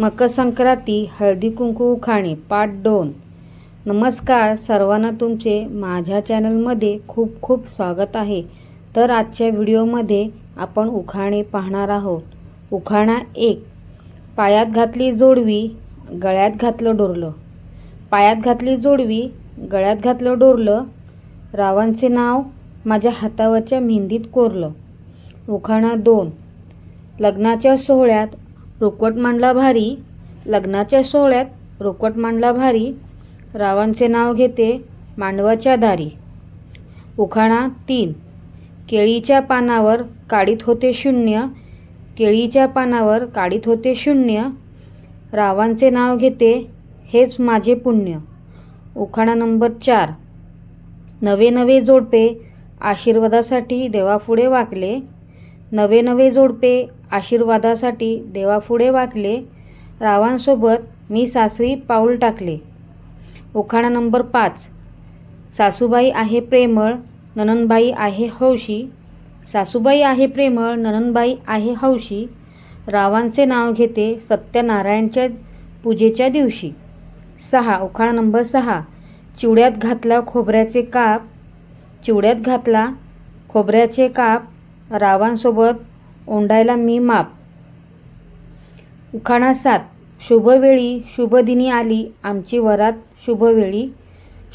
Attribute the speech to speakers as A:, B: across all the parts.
A: मकर संक्रांती हळदी कुंकू खाणे पाठ दोन. नमस्कार सर्वांना तुमचे माझ्या चॅनलमध्ये खूप खूप स्वागत आहे. तर आजच्या व्हिडिओमध्ये आपण उखाणे पाहणार आहोत. उखाणा एक. पायात घातली जोडवी गळ्यात घातलं डोरलं. पायात घातली जोडवी गळ्यात घातलं डोरलं. रावांचे नाव माझ्या हातावरच्या मेहंदीत कोरलं. उखाणा दोन. लग्नाच्या सोहळ्यात रोकट मांडला भारी. लग्नाच्या सोहळ्यात रोकट मांडला भारी. रावांचे नाव घेते मांडवाच्या दारी. उखाणा तीन. केळीच्या पानावर काढीत होते शून्य. केळीच्या पानावर काढीत होते शून्य. रावांचे नाव घेते हेच माझे पुण्य. उखाणा नंबर चार. नवे नवे जोडपे आशीर्वादासाठी देवापुढे वाकले. नवे नवे जोडपे आशीर्वादासाठी देवापुढे वाकले रावांसोबत मी सासरी पाऊल टाकले. उखाणा नंबर पाच. सासूबाई आहे प्रेमळ ननंदबाई आहे हौशी. सासूबाई आहे प्रेमळ ननंदबाई आहे हौशी. रावांचे नाव घेते सत्यनारायणच्या पूजेच्या दिवशी. सहा. उखाणा नंबर सहा. चिवड्यात घातला खोबऱ्याचे काप. चिवड्यात घातला खोबऱ्याचे काप. रावांसोबत ओंडायला मी माप. उखाणा सात. शुभवेळी शुभदिनी आली आमची वरात शुभवेळी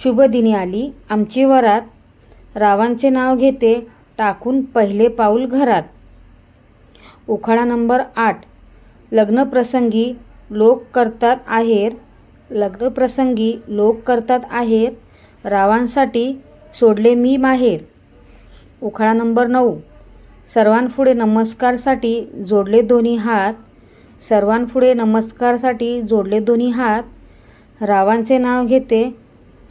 A: शुभदिनी आली आमची वरात. रावांचे नाव घेते टाकून पहिले पाऊल घरात. उखाणा नंबर आठ. लग्नप्रसंगी लोक करतात आहेर. लग्नप्रसंगी लोक करतात आहेर. रावांसाठी सोडले मी माहेर. उखाळा नंबर नऊ. सर्वांपुढे नमस्कारसाठी जोडले दोन्ही हात. सर्वांपुढे नमस्कारसाठी जोडले दोन्ही हात. रावांचे नाव घेते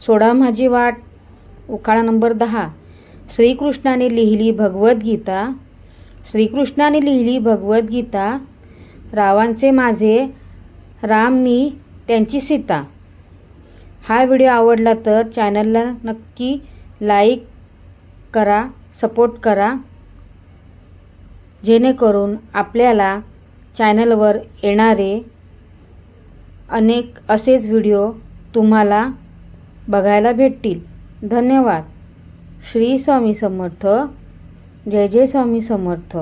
A: सोडा माझी वाट. उखाळा नंबर दहा. श्रीकृष्णाने लिहिली भगवद्गीता. श्रीकृष्णाने लिहिली भगवद्गीता. रावांचे माझे राम मी त्यांची सीता. हा व्हिडिओ आवडला तर चॅनलला नक्की लाईक करा सपोर्ट करा. जेणेकरून आपल्याला चॅनलवर येणारे अनेक असेच व्हिडिओ तुम्हाला बघायला भेटतील. धन्यवाद. श्री स्वामी समर्थ. जय जय स्वामी समर्थ.